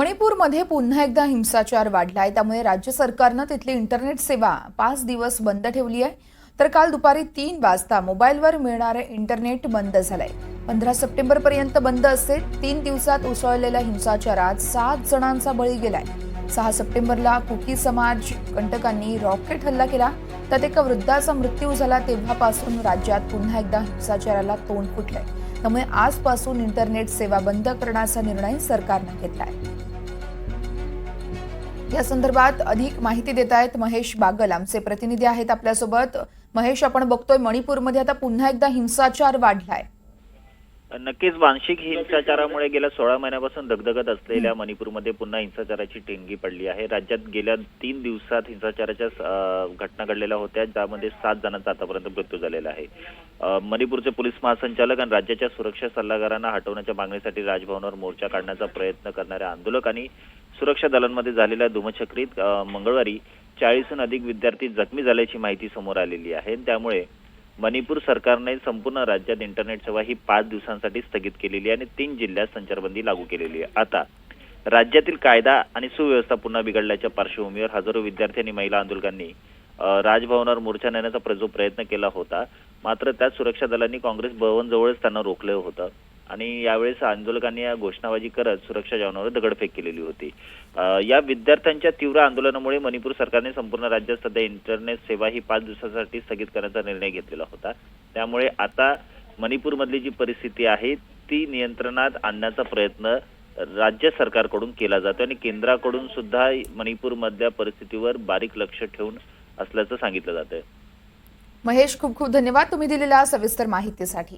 मणिपूरमध्ये पुन्हा एकदा हिंसाचार वाढला आहे त्यामुळे राज्य सरकारनं तिथली इंटरनेट सेवा पाच दिवस बंद ठेवली आहे. तर काल दुपारी तीन वाजता मोबाईलवर मिळणारे इंटरनेट बंद झालंय. पंधरा सप्टेंबर पर्यंत बंद असेल. तीन दिवसात उसळलेल्या हिंसाचारात सात जणांचा बळी गेलाय. सहा सप्टेंबरला कुकी समाज कंटकांनी रॉकेट हल्ला केला. त्यात एका वृद्धाचा मृत्यू झाला. तेव्हापासून राज्यात पुन्हा एकदा हिंसाचाराला तोंड फुटलंय. त्यामुळे आजपासून इंटरनेट सेवा बंद करण्याचा निर्णय सरकारनं घेतला आहे या संदर्भात अधिक माहिती देत आहेत महेश बागल. आमचे प्रतिनिधी आहेत आपल्यासोबत. महेश आपण बघतोय मणिपूरमध्ये आता पुन्हा एकदा हिंसाचार वाढलाय. नक्कीच वांशिक हिंसाचारामुळे गेल्या सोळा महिन्यापासून दगदगत असलेल्या मणिपूरमध्ये पुन्हा हिंसाचाराची टेंगी पडली आहे. राज्यात गेल्या तीन दिवसात हिंसाचाराच्या घटना घडलेल्या होत्या ज्यामध्ये सात जणांचा आतापर्यंत मृत्यू झालेला आहे. मणिपूरचे पोलीस महासंचालक आणि राज्याच्या सुरक्षा सल्लागारांना हटवण्याच्या मागणीसाठी राजभवनावर मोर्चा काढण्याचा प्रयत्न करणाऱ्या आंदोलकांनी सुरक्षा दलांमध्ये झालेल्या धुमचक्रीत मंगळवारी चाळीसहून अधिक विद्यार्थी जखमी झाल्याची माहिती समोर आलेली आहे. त्यामुळे मणिपूर सरकारने संपूर्ण राज्यात इंटरनेट सेवा ही पाच दिवसांसाठी स्थगित केलेली आहे आणि तीन जिल्ह्यात संचारबंदी लागू केलेली आहे. आता राज्यातील कायदा आणि सुव्यवस्था पुन्हा बिघडल्याच्या पार्श्वभूमीवर हजारो विद्यार्थी आणि महिला आंदोलकांनी राजभवनावर मोर्चा नेण्याचा जो प्रयत्न केला होता. मात्र त्यात सुरक्षा दलांनी काँग्रेस भवन जवळच त्यांना रोखलं होतं. आणि यावेळेस आंदोलकांनी या घोषणाबाजी करत सुरक्षा जवानावर दगडफेक केलेली होती. या विद्यार्थ्यांच्या तीव्र आंदोलनामुळे मणिपूर सरकारने संपूर्ण राज्यात सध्या इंटरनेट सेवा ही पाच दिवसासाठी स्थगित करण्याचा निर्णय घेतलेला होता. त्यामुळे आता मणिपूरमधली जी परिस्थिती आहे ती नियंत्रणात आणण्याचा प्रयत्न राज्य सरकारकडून केला जातो आणि केंद्राकडून सुद्धा मणिपूरमधल्या परिस्थितीवर बारीक लक्ष ठेवून असल्याचं सांगितलं जातं महेश खूप खूप धन्यवाद तुम्ही दिलेल्या सविस्तर माहितीसाठी.